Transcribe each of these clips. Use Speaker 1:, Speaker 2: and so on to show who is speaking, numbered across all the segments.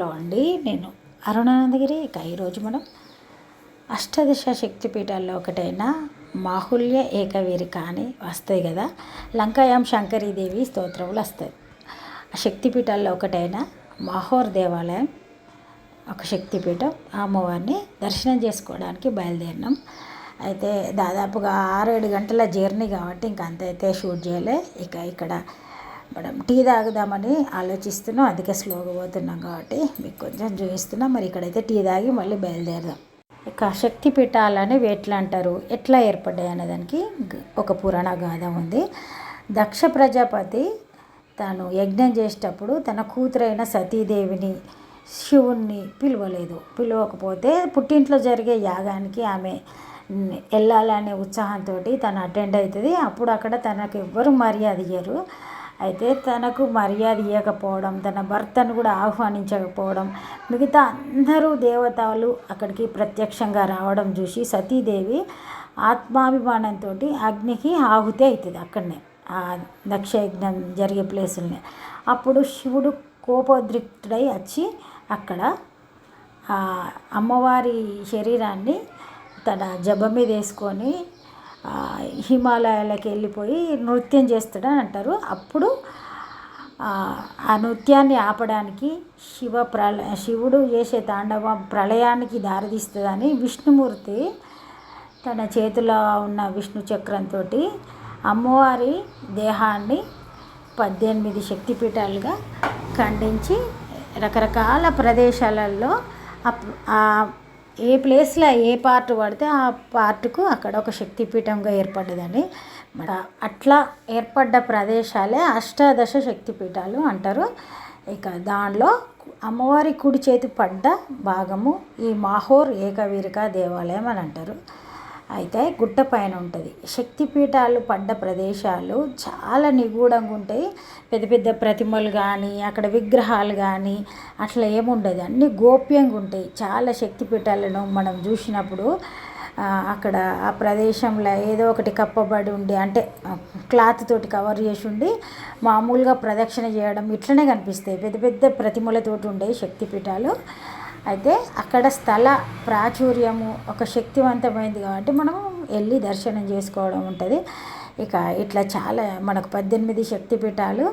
Speaker 1: Hello అండి నేను అరుణానందగిరి ఇక ఈరోజు మనం అష్టదశ శక్తిపీఠాల్లో ఒకటైన మాహుల్య ఏకవీరిక అని వస్తాయి కదా లంకాయాం శంకరీదేవి స్తోత్రములు వస్తాయి. ఆ శక్తిపీఠాల్లో ఒకటైన మాహోర్ దేవాలయం ఒక శక్తిపీఠం ఆ అమ్మవారిని దర్శనం చేసుకోవడానికి బయలుదేరినాం. అయితే దాదాపుగా ఆరు ఏడు గంటల జర్నీ కాబట్టి ఇంక అంత అయితే షూట్ చేయలే. ఇక ఇక్కడ మనం టీ తాగుదామని ఆలోచిస్తున్నాం. అందుకే స్లోగా పోతున్నాం కాబట్టి మీకు కొంచెం చూపిస్తున్నాం. మరి ఇక్కడైతే టీ తాగి మళ్ళీ బయలుదేరదాం. ఇక శక్తి పీఠాలని వేట్లు అంటారు. ఎట్లా ఏర్పడ్డాయి అనే దానికి ఒక పురాణ గాథ ఉంది. దక్ష ప్రజాపతి తాను యజ్ఞం చేసేటప్పుడు తన కూతురైన సతీదేవిని శివుణ్ణి పిలవలేదు. పిలవకపోతే పుట్టింట్లో జరిగే యాగానికి ఆమె వెళ్ళాలనే ఉత్సాహంతో తను అటెండ్ అవుతుంది. అప్పుడు అక్కడ తనకు ఎవ్వరు మర్యాద ఇయ్యరు. అయితే తనకు మర్యాద ఇవ్వకపోవడం తన భర్తను కూడా ఆహ్వానించకపోవడం మిగతా అందరూ దేవతలు అక్కడికి ప్రత్యక్షంగా రావడం చూసి సతీదేవి ఆత్మాభిమానంతో అగ్నికి ఆహుతి అవుతుంది అక్కడనే ఆ దక్షయజ్ఞం జరిగే ప్లేసుల్ని. అప్పుడు శివుడు కోపోద్రిక్తుడై వచ్చి అక్కడ అమ్మవారి శరీరాన్ని తన జబ్బ మీద వేసుకొని హిమాలయాలకు వెళ్ళిపోయి నృత్యం చేస్తాడని అంటారు. అప్పుడు ఆ నృత్యాన్ని ఆపడానికి శివ ప్రళ శివుడు చేసే తాండవం ప్రళయానికి దారితీస్తుందని విష్ణుమూర్తి తన చేతిలో ఉన్న విష్ణు చక్రంతో అమ్మవారి దేహాన్ని పద్దెనిమిది శక్తిపీఠాలుగా ఖండించి రకరకాల ప్రదేశాలలో అప్- ఆ ఏ ప్లేస్లో ఏ పార్ట్ పడితే ఆ పార్ట్కు అక్కడ ఒక శక్తిపీఠంగా ఏర్పడ్డదని మరి అట్లా ఏర్పడ్డ ప్రదేశాలే అష్టాదశ శక్తిపీఠాలు అంటారు. ఇక దానిలో అమ్మవారి కుడి చేతి పడ్డ భాగము ఈ మాహోర్ ఏకవీరిక దేవాలయం అని అంటారు. అయితే గుట్ట పైన ఉంటుంది. శక్తిపీఠాలు పడ్డ ప్రదేశాలు చాలా నిగూఢంగా ఉంటాయి. పెద్ద పెద్ద ప్రతిమలు కానీ అక్కడ విగ్రహాలు కానీ అట్లా ఏముండదు. అన్నీ గోప్యంగా ఉంటాయి. చాలా శక్తిపీఠాలను మనం చూసినప్పుడు అక్కడ ఆ ప్రదేశంలో ఏదో ఒకటి కప్పబడి ఉండి అంటే క్లాత్ తోటి కవర్ చేసి ఉండి మామూలుగా ప్రదక్షిణ చేయడం ఇట్లనే కనిపిస్తాయి. పెద్ద పెద్ద ప్రతిమలతోటి ఉండే శక్తిపీఠాలు. అయితే అక్కడ స్థల ప్రాచుర్యము ఒక శక్తివంతమైంది కాబట్టి మనం వెళ్ళి దర్శనం చేసుకోవడం ఉంటుంది. ఇక ఇట్లా చాలా మనకు పద్దెనిమిది శక్తిపీఠాలు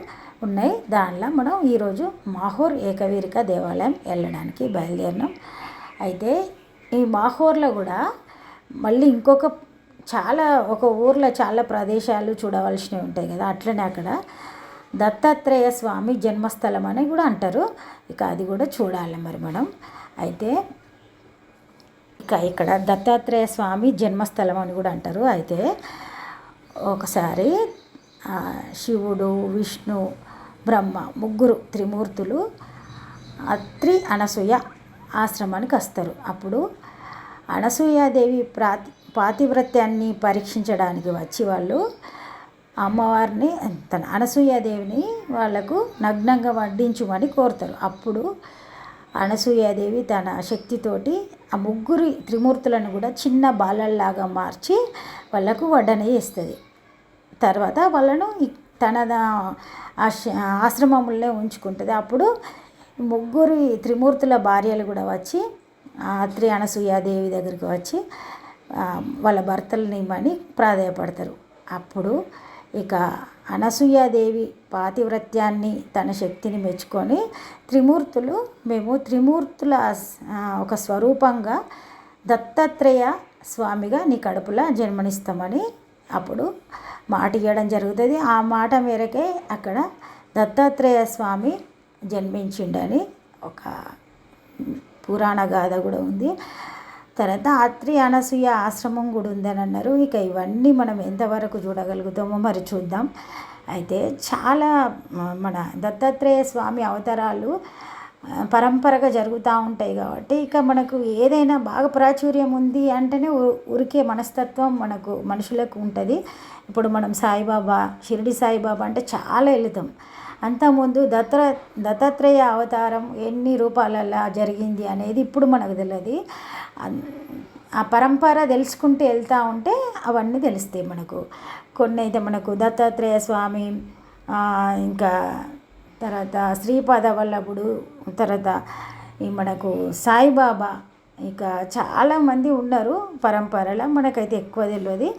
Speaker 1: ఉన్నాయి. దానిలో మనం ఈరోజు మాహూర్ ఏకవీరిక దేవాలయం వెళ్ళడానికి బయలుదేరినాం. అయితే ఈ మాహూర్లో కూడా మళ్ళీ ఇంకొక చాలా ఒక ఊర్లో చాలా ప్రదేశాలు చూడవలసినవి ఉంటాయి కదా అట్లనే అక్కడ దత్తాత్రేయ స్వామి జన్మస్థలం అని కూడా అంటారు. ఇక అది కూడా చూడాలి మరి మనం. అయితే ఇక ఇక్కడ దత్తాత్రేయ స్వామి జన్మస్థలం అని కూడా అంటారు. అయితే ఒకసారి శివుడు విష్ణు బ్రహ్మ ముగ్గురు త్రిమూర్తులు అత్రి అనసూయ ఆశ్రమానికి వస్తారు. అప్పుడు అనసూయాదేవి ప్రాతి పాతివ్రత్యాన్ని పరీక్షించడానికి వచ్చి వాళ్ళు అమ్మవారిని తన అనసూయాదేవిని వాళ్ళకు నగ్నంగా వడ్డించుమని కోరుతారు. అప్పుడు అనసూయాదేవి తన శక్తితోటి ఆ ముగ్గురు త్రిమూర్తులను కూడా చిన్న బాలల్లాగా మార్చి వాళ్ళకు వడ్డన చేస్తుంది. తర్వాత వాళ్ళను తన ఆశ- ఆశ్రమంలో ఉంచుకుంటుంది. అప్పుడు ముగ్గురు త్రిమూర్తుల భార్యలు కూడా వచ్చి ఆ త్రి అనసూయాదేవి దగ్గరికి వచ్చి వాళ్ళ భర్తలని ఇవ్వని ప్రాధాయపడతారు. అప్పుడు ఇక అనసూయాదేవి పాతివ్రత్యాన్ని తన శక్తిని మెచ్చుకొని త్రిమూర్తులు మేము త్రిమూర్తుల ఒక స్వరూపంగా దత్తాత్రేయ స్వామిగా నీ కడుపులో జన్మనిస్తామని అప్పుడు మాట ఇవ్వడం జరుగుతుంది. ఆ మాట మేరకే అక్కడ దత్తాత్రేయ స్వామి జన్మించిండని ఒక పురాణ గాథ కూడా ఉంది. తర్వాత అత్రి అనసూయ ఆశ్రమం కూడా ఉందని అన్నారు ఇక ఇవన్నీ మనం ఎంతవరకు చూడగలుగుతామో మరి చూద్దాం. అయితే చాలా మన దత్తాత్రేయ స్వామి అవతారాలు పరంపరగా జరుగుతూ ఉంటాయి కాబట్టి ఇక మనకు ఏదైనా బాగా ప్రాచుర్యం ఉంది అంటేనే ఉ- ఉరికే మనస్తత్వం మనకు మనుషులకు ఉంటుంది. ఇప్పుడు మనం సాయిబాబా షిరిడి సాయిబాబా అంటే చాలా వెళుతాం. అంతకుముందు దత్త దత్తాత్రేయ అవతారం ఎన్ని రూపాలలో జరిగింది అనేది ఇప్పుడు మనకు తెలియదు ఆ పరంపర తెలుసుకుంటూ వెళ్తూ ఉంటే అవన్నీ తెలుస్తాయి మనకు. కొన్ని అయితే మనకు దత్తాత్రేయ స్వామి ఇంకా తర్వాత శ్రీపాద వల్లభుడు తర్వాత ఈ మనకు సాయిబాబా ఇక చాలామంది ఉన్నారు పరంపరలో మనకైతే ఎక్కువ తెలియదు.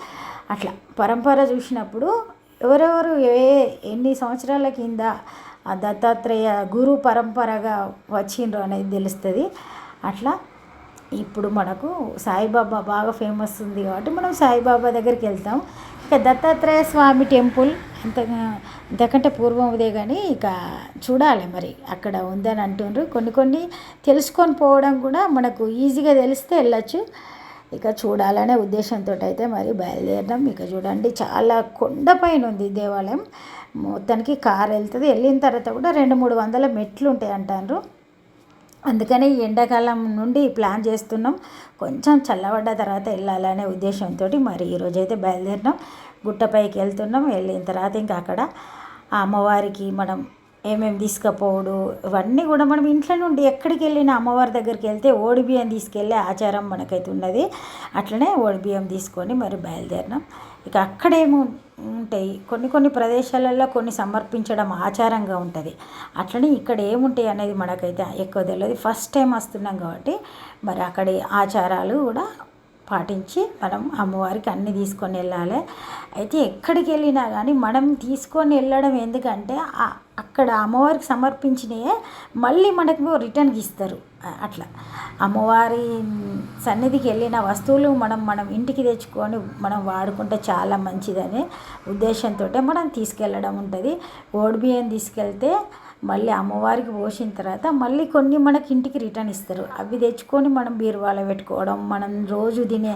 Speaker 1: అట్లా పరంపర చూసినప్పుడు ఎవరెవరు ఏ ఎన్ని సంవత్సరాల కింద ఆ దత్తాత్రేయ గురు పరంపరగా వచ్చిండ్రు అనేది తెలుస్తుంది. అట్లా ఇప్పుడు మనకు సాయిబాబా బాగా ఫేమస్ ఉంది కాబట్టి మనం సాయిబాబా దగ్గరికి వెళ్తాం. ఇక దత్తాత్రేయ స్వామి టెంపుల్ అంతగా ఇంతకంటే పూర్వం ఉదే కానీ ఇక చూడాలి మరి అక్కడ ఉందని అంటుండ్రు. కొన్ని కొన్ని తెలుసుకొని పోవడం కూడా మనకు ఈజీగా తెలిస్తే వెళ్ళచ్చు. ఇక చూడాలనే ఉద్దేశంతో అయితే మరి బయలుదేరడం. ఇక చూడండి చాలా కొండపైన ఉంది దేవాలయం. మొత్తానికి కారు వెళ్తుంది. వెళ్ళిన తర్వాత కూడా రెండు మూడు వందల మెట్లు ఉంటాయి అంటారు అందుకని ఈ ఎండాకాలం నుండి ప్లాన్ చేస్తున్నాం. కొంచెం చల్లబడ్డ తర్వాత వెళ్ళాలనే ఉద్దేశంతో మరి ఈరోజు అయితే బయలుదేరినాం. గుట్టపైకి వెళ్తున్నాం. వెళ్ళిన తర్వాత ఇంకా అక్కడ ఆ అమ్మవారికి మనం ఏమేమి తీసుకుపోవడు ఇవన్నీ కూడా మనం ఇంట్లో నుండి ఎక్కడికి వెళ్ళినా అమ్మవారి దగ్గరికి వెళ్తే ఓడిబియ్యం తీసుకెళ్ళే ఆచారం మనకైతే ఉన్నది. అట్లనే ఓడిబియ్యం తీసుకొని మరి బయలుదేరినాం. ఇక అక్కడేమో ఉంటాయి. కొన్ని కొన్ని ప్రదేశాలలో కొన్ని సమర్పించడం ఆచారంగా ఉంటుంది. అట్లనే ఇక్కడ ఏముంటాయి అనేది మనకైతే ఎక్కువ తెలియదు ఫస్ట్ టైం వస్తున్నాం కాబట్టి మరి అక్కడి ఆచారాలు కూడా పాటించి మనం అమ్మవారికి అన్నీ తీసుకొని వెళ్ళాలి. అయితే ఎక్కడికి వెళ్ళినా కానీ మనం తీసుకొని వెళ్ళడం ఎందుకంటే అక్కడ అమ్మవారికి సమర్పించినయే మళ్ళీ మనకు రిటర్న్కి ఇస్తారు. అట్లా. అమ్మవారి సన్నిధికి వెళ్ళిన వస్తువులు మనం మనం ఇంటికి తెచ్చుకొని మనం వాడుకుంటే చాలా మంచిదనే ఉద్దేశంతో మనం తీసుకెళ్ళడం ఉంటుంది. ఓడిబియ్యం తీసుకెళ్తే మళ్ళీ అమ్మవారికి పోసిన తర్వాత మళ్ళీ కొన్ని మనకి ఇంటికి రిటర్న్ ఇస్తారు. అవి తెచ్చుకొని మనం బీరువాలో పెట్టుకోవడం మనం రోజు తినే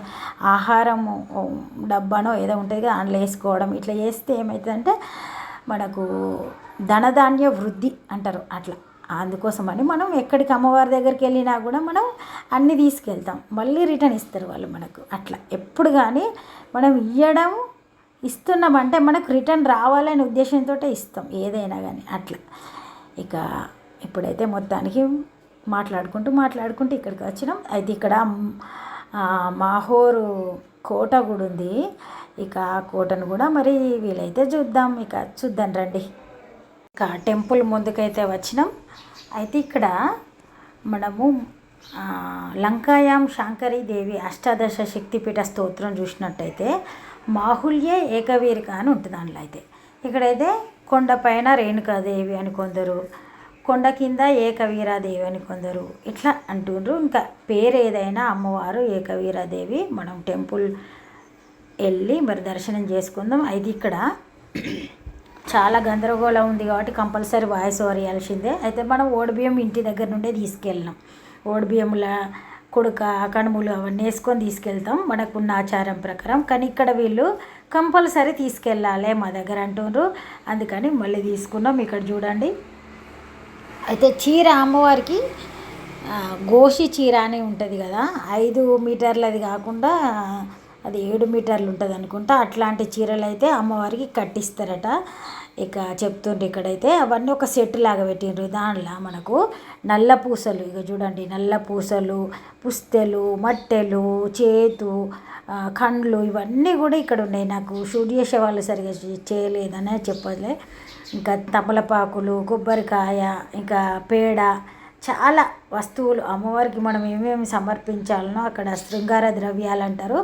Speaker 1: ఆహారం డబ్బానో ఏదో ఉంటుంది కదా అందులో వేసుకోవడం ఇట్లా చేస్తే ఏమవుతుందంటే మనకు ధనధాన్య వృద్ధి అంటారు అట్లా. అందుకోసమని మనం ఎక్కడికి అమ్మవారి దగ్గరికి వెళ్ళినా కూడా మనం అన్నీ తీసుకెళ్తాం. మళ్ళీ రిటర్న్ ఇస్తారు వాళ్ళు మనకు. అట్లా. ఎప్పుడు కానీ మనం ఇవ్వడం ఇస్తున్నామంటే మనకు రిటర్న్ రావాలనే ఉద్దేశంతో ఇస్తాం. ఏదైనా కానీ అట్లా. ఇక ఇప్పుడైతే మొత్తానికి మాట్లాడుకుంటూ మాట్లాడుకుంటూ ఇక్కడికి వచ్చినాం. అయితే ఇక్కడ మాహోరు కోట కూడా ఉంది. ఇక ఆ కోటను కూడా మరి వీలైతే చూద్దాం. ఇక చూద్దాం రండి. ఇక టెంపుల్ ముందుకైతే వచ్చినాం. అయితే ఇక్కడ మనము లంకాయాం దేవి అష్టాదశ శక్తిపీఠ స్తోత్రం చూసినట్టయితే మాహుల్యే ఏకవీరిక అని ఉంటుంది అందులో అయితే. ఇక్కడైతే కొండపైన రేణుకాదేవి అని కొందరు కొండ కింద ఏకవీరాదేవి అని కొందరు ఇట్లా అంటుండ్రు. ఇంకా పేరు ఏదైనా అమ్మవారు ఏకవీరాదేవి మనం టెంపుల్ వెళ్ళి మరి దర్శనం చేసుకుందాం. అయితే ఇక్కడ చాలా గందరగోళం ఉంది కాబట్టి కంపల్సరీ వాయిస్ ఓవర్ ఇవ్వాల్సిందే అయితే మనం ఓడిబియ్యం ఇంటి దగ్గర నుండే తీసుకెళ్ళినాం. ఓడిబియ్యముల కొడుక కనుములు అవన్నీ వేసుకొని తీసుకెళ్తాం మనకున్న ఆచారం ప్రకారం. కానీ ఇక్కడ వీళ్ళు కంపల్సరీ తీసుకెళ్ళాలి మా దగ్గర అంటుండ్రు అందుకని మళ్ళీ తీసుకున్నాం. ఇక్కడ చూడండి. అయితే చీర అమ్మవారికి గోషి చీర అని ఉంటుంది కదా ఐదు మీటర్లది కాకుండా అది ఏడు మీటర్లు ఉంటుంది అనుకుంటా. అట్లాంటి చీరలు అయితే అమ్మవారికి కట్టిస్తారట. ఇక చెప్తుండ్రు ఇక్కడైతే అవన్నీ ఒక సెట్ లాగా పెట్టిండ్రు దానిలో మనకు. నల్ల పూసలు ఇక చూడండి నల్ల పూసలు పుస్తెలు మట్టెలు చేతు కండ్లు ఇవన్నీ కూడా ఇక్కడ ఉన్నాయి. నాకు షూట్ చేసే వాళ్ళు సరిగా చేయలేదనే చెప్పలే. ఇంకా తమలపాకులు కొబ్బరికాయ ఇంకా పేడ చాలా వస్తువులు అమ్మవారికి మనం ఏమేమి సమర్పించాలనో అక్కడ శృంగార ద్రవ్యాలు అంటారు.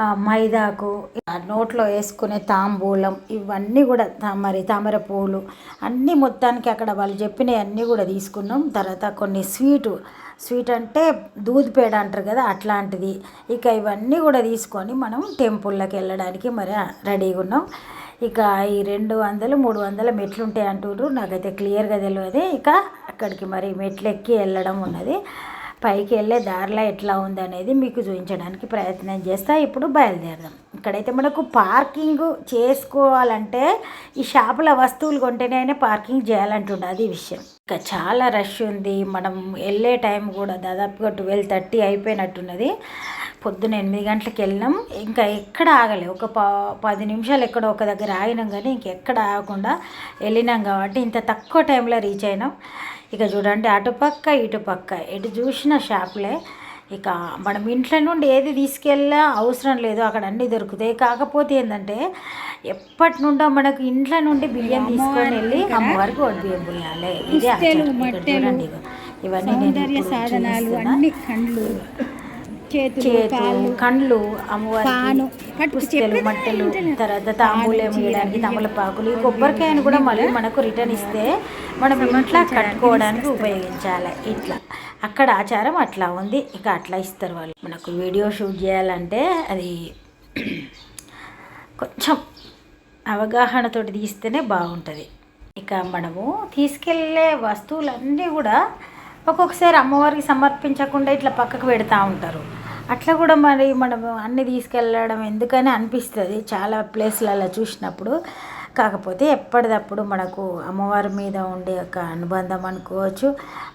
Speaker 1: మైదాకు నోట్లో వేసుకునే తాంబూలం ఇవన్నీ కూడా తా- మరి తామర పూలు అన్నీ మొత్తానికి అక్కడ వాళ్ళు చెప్పినవి అన్నీ కూడా తీసుకున్నాం. తర్వాత కొన్ని స్వీటు స్వీట్ అంటే దూద్ పేడ అంటారు కదా అట్లాంటిది. ఇక ఇవన్నీ కూడా తీసుకొని మనం టెంపుల్లోకి వెళ్ళడానికి మరి రెడీగా ఉన్నాం. ఇక ఈ రెండు వందలు మూడు వందల మెట్లు ఉంటాయి అంటున్నారు నాకైతే క్లియర్గా తెలియదు. ఇక అక్కడికి మరి మెట్లు ఎక్కి వెళ్ళడం ఉన్నది. పైకి వెళ్ళే దారిలో ఎట్లా ఉందనేది మీకు చూపించడానికి ప్రయత్నం చేస్తా. ఇప్పుడు బయలుదేరదాం. ఇక్కడైతే మనకు పార్కింగ్ చేసుకోవాలంటే ఈ షాపుల వస్తువులు కొంటేనే పార్కింగ్ చేయాలంటుండే అది విషయం. ఇంకా చాలా రష్ ఉంది. మనం వెళ్ళే టైం కూడా దాదాపుగా ట్వెల్వ్ థర్టీ అయిపోయినట్టున్నది. పొద్దున ఎనిమిది గంటలకు వెళ్ళినాం. ఇంకా ఎక్కడ ఆగలే. ఒక ప పది నిమిషాలు ఎక్కడ ఒక దగ్గర ఆగినాం కానీ ఇంకెక్కడ ఆగకుండా వెళ్ళినాం కాబట్టి ఇంత తక్కువ టైంలో రీచ్ అయినాం. ఇక చూడండి అటుపక్క ఇటుపక్క ఎటు చూసిన షాపులే. ఇక మనం ఇంట్లో నుండి ఏది తీసుకెళ్ళా అవసరం లేదు అక్కడ అన్నీ దొరుకుతాయి. కాకపోతే ఏంటంటే ఎప్పటి నుండో మనకు ఇంట్లో నుండి బియ్యం తీసుకొని వెళ్ళి అమ్మవారికి వడ్డు బియ్యం పోయాలి. ఇవన్నీ
Speaker 2: సాధనాలు. అన్ని కండ్లు. చేతులు
Speaker 1: కండ్లు పుస్తెలు మట్టెలు
Speaker 2: ఏంటనే?
Speaker 1: తర్వాత తాంబూలం వేయడానికి తమలపాకులు ఈ కొబ్బరికాయను కూడా మళ్ళీ మనకు రిటర్న్ ఇస్తే మనం ఇంట్లో కట్టుకోవడానికి ఉపయోగించాలి. ఇట్లా. అక్కడ ఆచారం అట్లా ఉంది. ఇక అట్లా ఇస్తారు వాళ్ళు. మనకు వీడియో షూట్ చేయాలంటే అది కొంచెం అవగాహనతోటి తీస్తేనే బాగుంటుంది. ఇక మనము తీసుకెళ్ళే వస్తువులన్నీ కూడా ఒక్కొక్కసారి అమ్మవారికి సమర్పించకుండా ఇట్లా పక్కకు పెడతా ఉంటారు. అట్లా కూడా మరి మనము అన్ని తీసుకెళ్ళడం ఎందుకని అనిపిస్తుంది చాలా ప్లేస్లలో చూసినప్పుడు. కాకపోతే ఎప్పటిదప్పుడు మనకు అమ్మవారి మీద ఉండే ఒక అనుబంధం అనుకోవచ్చు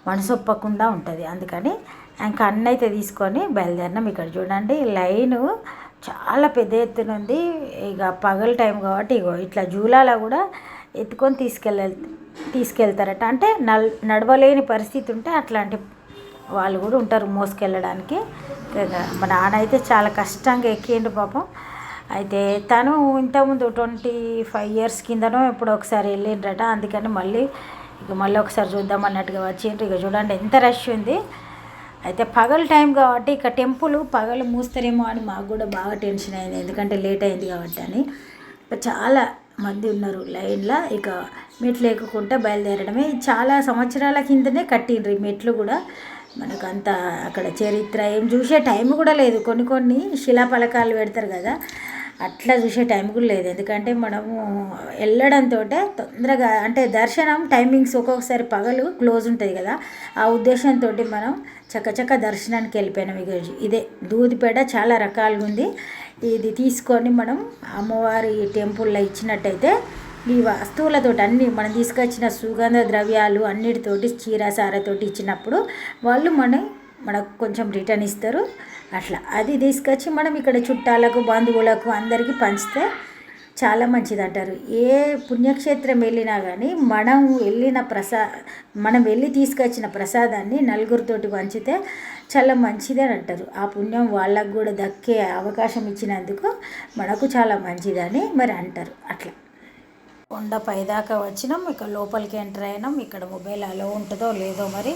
Speaker 1: మనసు ఒప్పకుండా ఉంటుంది. అందుకని ఇంకా అన్నీ అయితే తీసుకొని బయలుదేరినాం. ఇక్కడ చూడండి లైను చాలా పెద్ద ఎత్తున ఉంది. ఇక పగల టైం కాబట్టి ఇగో ఇట్లా జూలాలో కూడా ఎత్తుకొని తీసుకెళ్ళ తీసుకెళ్తారట. అంటే నల్ నడవలేని పరిస్థితి ఉంటే అట్లాంటి వాళ్ళు కూడా ఉంటారు మోసుకెళ్ళడానికి. మా నాన్న అయితే చాలా కష్టంగా ఎక్కిండు పాపం. అయితే తను ఇంతకుముందు ట్వంటీ ఫైవ్ ఇయర్స్ కిందనో ఎప్పుడో ఒకసారి వెళ్ళిండ్రట. అందుకని మళ్ళీ ఇక మళ్ళీ ఒకసారి చూద్దాం అన్నట్టుగా వచ్చిండ్రు. ఇక చూడండి ఎంత రష్ ఉంది. అయితే పగలు టైం కాబట్టి ఇక టెంపుల్ పగలు మూస్తారేమో అని మాకు కూడా బాగా టెన్షన్ అయింది. ఎందుకంటే లేట్ అయింది కాబట్టి అని. చాలా మంది ఉన్నారు లైన్లో. ఇక మెట్లు ఎక్కకుండా బయలుదేరడమే. చాలా సంవత్సరాల కిందనే కట్టిండ్రు ఈ మెట్లు కూడా. మనకంత అక్కడ చరిత్ర ఏం చూసే టైం కూడా లేదు. కొన్ని కొన్ని శిలాఫలకాలు పెడతారు కదా అట్లా చూసే టైం కూడా లేదు. ఎందుకంటే మనము వెళ్ళడంతో తొందరగా అంటే దర్శనం టైమింగ్స్ ఒక్కొక్కసారి పగలు క్లోజ్ ఉంటుంది కదా ఆ ఉద్దేశంతో మనం చక్కచక్క దర్శనానికి వెళ్ళిపోయినాం. ఇక ఇదే దూదిపేట చాలా రకాలుగా ఉంది. ఇది తీసుకొని మనం అమ్మవారి టెంపుల్లో ఇచ్చినట్టయితే ఈ వస్తువులతో అన్ని మనం తీసుకొచ్చిన సుగంధ ద్రవ్యాలు అన్నిటితోటి చీరసారతోటి ఇచ్చినప్పుడు వాళ్ళు మన మనకు కొంచెం రిటర్న్ ఇస్తారు. అట్లా. అది తీసుకొచ్చి మనం ఇక్కడ చుట్టాలకు బంధువులకు అందరికీ పంచితే చాలా మంచిది అంటారు ఏ పుణ్యక్షేత్రం వెళ్ళినా కానీ మనం వెళ్ళిన ప్రసా మనం వెళ్ళి తీసుకొచ్చిన ప్రసాదాన్ని నలుగురితోటి పంచితే చాలా మంచిది అని అంటారు. ఆ పుణ్యం వాళ్ళకు కూడా దక్కే అవకాశం ఇచ్చినందుకు మనకు చాలా మంచిదని మరి అంటారు. అట్లా. కొండ పైదాకా వచ్చినాం. ఇక లోపలికి ఎంటర్ అయినాం. ఇక్కడ మొబైల్ అలో ఉంటుందో లేదో మరి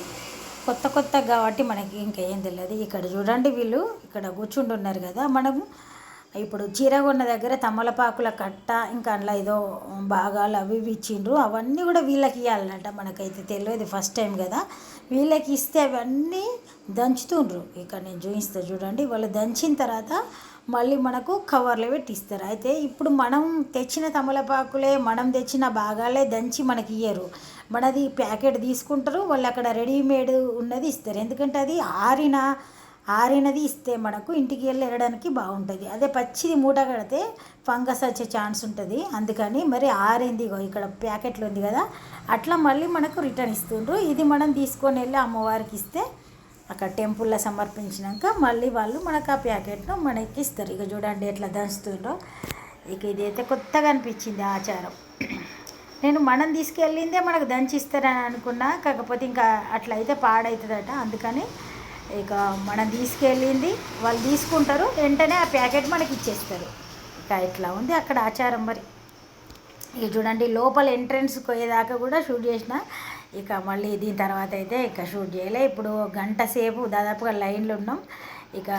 Speaker 1: కొత్త కొత్త కాబట్టి మనకి ఇంకేం తెలియదు. ఇక్కడ చూడండి వీళ్ళు. ఇక్కడ కూర్చుంటున్నారు కదా మనము. ఇప్పుడు చీరగొండ దగ్గర తమలపాకుల కట్ట ఇంకా అందులో ఏదో భాగాలు అవి ఇవి ఇచ్చిండ్రు. అవన్నీ కూడా వీళ్ళకి ఇవ్వాలన్నట మనకైతే తెలియదు ఫస్ట్ టైం కదా. వీళ్ళకి ఇస్తే అవన్నీ దంచుతుండ్రు. ఇక్కడ నేను చూపిస్తా చూడండి. వాళ్ళు దంచిన తర్వాత మళ్ళీ మనకు కవర్లో పెట్టి ఇస్తారు. అయితే ఇప్పుడు మనం తెచ్చిన తమలపాకులే మనం తెచ్చిన భాగాలే దంచి మనకి ఇయ్యరు. మనది ప్యాకెట్ తీసుకుంటారు వాళ్ళు అక్కడ రెడీమేడ్ ఉన్నది ఇస్తారు. ఎందుకంటే అది ఆరిన ఆరినది ఇస్తే మనకు ఇంటికి వెళ్ళి వెళ్ళడానికి బాగుంటుంది. అదే పచ్చిది మూట కడితే ఫంగస్ వచ్చే ఛాన్స్ ఉంటుంది. అందుకని మరి ఆరింది ఇగో ఇక్కడ ప్యాకెట్లు ఉంది కదా అట్లా మళ్ళీ మనకు రిటర్న్ ఇస్తుండ్రు. ఇది మనం తీసుకొని వెళ్ళి అమ్మవారికి ఇస్తే అక్కడ టెంపుల్లో సమర్పించినాక మళ్ళీ వాళ్ళు మనకు ఆ ప్యాకెట్ను మనకి ఇస్తారు. ఇక చూడండి ఎట్లా దంచుతుండ్రో. ఇక ఇదైతే కొత్తగా అనిపించింది ఆచారం. నేను మనం తీసుకెళ్ళిందే మనకు దంచిస్తారని అనుకున్నా కాకపోతే ఇంకా అట్లా అయితే పాడవుతుందట అందుకని ఇక మనం తీసుకెళ్ళింది వాళ్ళు తీసుకుంటారు వెంటనే ఆ ప్యాకెట్ మనకి ఇచ్చేస్తారు. ఇక ఇట్లా ఉంది అక్కడ ఆచారం మరి? ఇక చూడండి లోపల ఎంట్రన్స్ పోయేదాకా కూడా షూట్ చేసిన ఇక మళ్ళీ దీని తర్వాత అయితే ఇక షూట్ చేయలే. ఇప్పుడు గంట సేపు దాదాపుగా లైన్లో ఉన్నాం. ఇక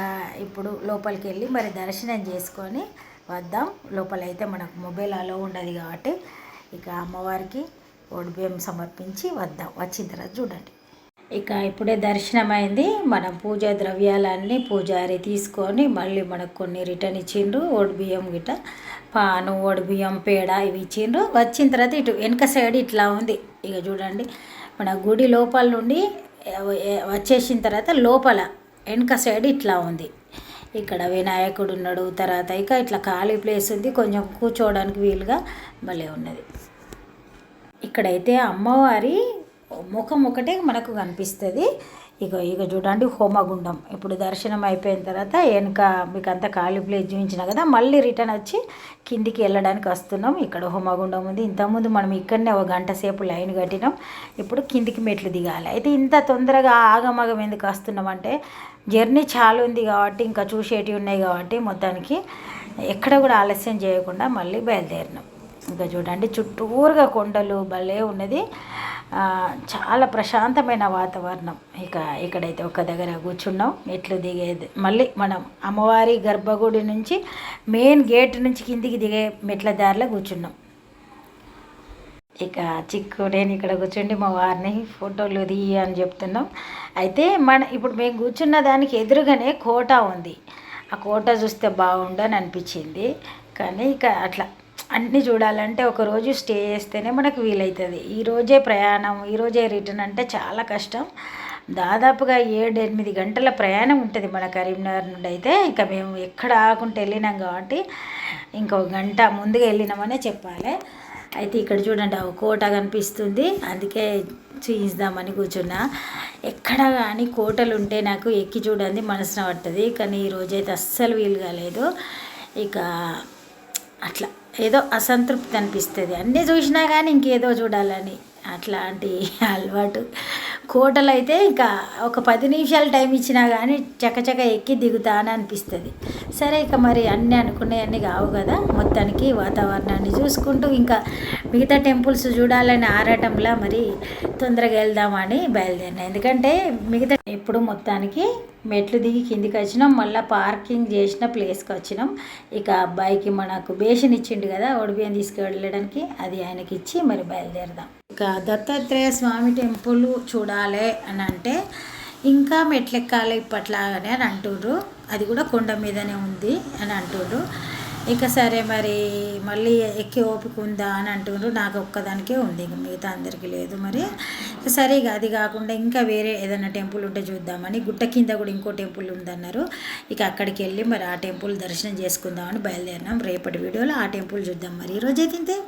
Speaker 1: ఇప్పుడు లోపలికి వెళ్ళి మరి దర్శనం చేసుకొని వద్దాం. లోపల అయితే మనకు మొబైల్ అలో ఉండదు కాబట్టి ఇక అమ్మవారికి ఒడిబియ్యం సమర్పించి వద్దాం. వచ్చిన తర్వాత చూడండి. ఇక ఇప్పుడే దర్శనం అయింది పూజా ద్రవ్యాలన్నీ పూజారి తీసుకొని మళ్ళీ మనకు కొన్ని రిటర్న్ ఇచ్చిండ్రు. బియ్యం గిట్ట పాను బియ్యం పేడ ఇవి ఇచ్చిండ్రు. వచ్చిన తర్వాత ఇటు వెనక సైడ్ ఇట్లా ఉంది. ఇక చూడండి మన గుడి లోపల నుండి వచ్చేసిన తర్వాత లోపల వెనక సైడ్ ఇట్లా ఉంది. ఇక్కడ వినాయకుడు ఉన్నాడు తర్వాత ఇక ఇట్లా ఖాళీ ప్లేస్ ఉంది. కొంచెం కూర్చోవడానికి వీలుగా భలే ఉన్నది. ఇక్కడైతే అమ్మవారి ముఖం ఒకటే మనకు కనిపిస్తుంది. ఇక ఇక చూడండి హోమగుండం. ఇప్పుడు దర్శనం అయిపోయిన తర్వాత వెనక మీకు అంతా ఖాళీ ప్లేస్ చూపించిన కదా మళ్ళీ రిటర్న్ వచ్చి కిందికి వెళ్ళడానికి వస్తున్నాం. ఇక్కడ హోమగుండం ఉంది. ఇంతకుముందు మనం ఇక్కడనే ఒక గంట సేపు లైన్ కట్టినాం. ఇప్పుడు కిందికి మెట్లు దిగాలి. అయితే ఇంత తొందరగా ఆగమగం ఎందుకు వస్తున్నామంటే జర్నీ చాలా ఉంది కాబట్టి ఇంకా చూసేటివి ఉన్నాయి కాబట్టి మొత్తానికి ఎక్కడ కూడా ఆలస్యం చేయకుండా మళ్ళీ బయలుదేరినాం. ఇంకా చూడండి చుట్టూరుగా కొండలు భలే ఉన్నది. చాలా ప్రశాంతమైన వాతావరణం. ఇక ఇక్కడైతే ఒక దగ్గర కూర్చున్నాం. మెట్లు దిగేది మళ్ళీ మనం అమ్మవారి గర్భగుడి నుంచి మెయిన్ గేట్ నుంచి కిందికి దిగే మెట్ల దారిలో కూర్చున్నాం. ఇక చిక్కు నేను ఇక్కడ కూర్చుండి మా వారిని ఫోటోలు తీయ అని చెప్తున్నాం. అయితే మన ఇప్పుడు మేము కూర్చున్న దానికి ఎదురుగానే కోట ఉంది. ఆ కోట చూస్తే బాగుండని అనిపించింది. కానీ ఇక అట్లా అన్నీ చూడాలంటే ఒకరోజు స్టే చేస్తేనే మనకు వీలవుతుంది ఈరోజే ప్రయాణం ఈరోజే రిటర్న్ అంటే చాలా కష్టం. దాదాపుగా ఏడు ఎనిమిది గంటల ప్రయాణం ఉంటుంది మన కరీంనగర్ నుండి అయితే. ఇంకా మేము ఎక్కడ ఆకుంటే వెళ్ళినాం కాబట్టి ఇంకో గంట ముందుగా వెళ్ళినామనే చెప్పాలి. అయితే ఇక్కడ చూడండి ఆ కోట కనిపిస్తుంది. అందుకే చూయిద్దామని కూర్చున్నా. ఎక్కడ కానీ కోటలు ఉంటే నాకు ఎక్కి చూడండి మనసున పట్టది కానీ ఈ రోజైతే అస్సలు వీలు కాలేదు ఇక అట్లా. ఏదో అసంతృప్తి అనిపిస్తుంది. అన్నీ చూసినా కానీ ఇంకేదో చూడాలని. అట్లాంటి అలవాటు. కోటలు అయితే ఇంకా ఒక పది నిమిషాలు టైం ఇచ్చినా కానీ చకచక ఎక్కి దిగుతా అని అనిపిస్తుంది. సరే ఇక మరి అన్నీ అనుకునేవన్నీ కావు కదా. మొత్తానికి వాతావరణాన్ని చూసుకుంటూ ఇంకా మిగతా టెంపుల్స్ చూడాలని ఆరాటంలా మరి తొందరగా వెళ్దామని బయలుదేరిన. ఎందుకంటే మిగతా ఇప్పుడు మొత్తానికి మెట్లు దిగి కిందికి వచ్చినాం. మళ్ళీ పార్కింగ్ చేసిన ప్లేస్కి వచ్చినాం. ఇక అబ్బాయికి మనకు బేషన్ ఇచ్చిండు కదా ఒడిబియ్యం తీసుకువెళ్ళడానికి అది ఆయనకి ఇచ్చి మరి బయలుదేరదాం. ఇక దత్తాత్రేయ స్వామి టెంపుల్ చూడాలి అని అంటే ఇంకా మెట్లెక్కాలి ఇప్పట్లాగానే అని అంటుండ్రు. అది కూడా కొండ మీదనే ఉంది అని అంటుండ్రు. ఇక సరే మరి మళ్ళీ ఎక్కి ఓపిక ఉందా అని అంటుండ్రు. నాకు ఒక్కదానికే ఉంది ఇంక మిగతా అందరికీ లేదు మరి. సరే ఇక అది కాకుండా ఇంకా వేరే ఏదైనా టెంపుల్ ఉంటే చూద్దామని గుట్ట కింద కూడా ఇంకో టెంపుల్ ఉందన్నారు. ఇక అక్కడికి వెళ్ళి మరి ఆ టెంపుల్ దర్శనం చేసుకుందామని బయలుదేరినాం. రేపటి వీడియోలో ఆ టెంపుల్ చూద్దాం మరి. ఈరోజైతే ఇంతే.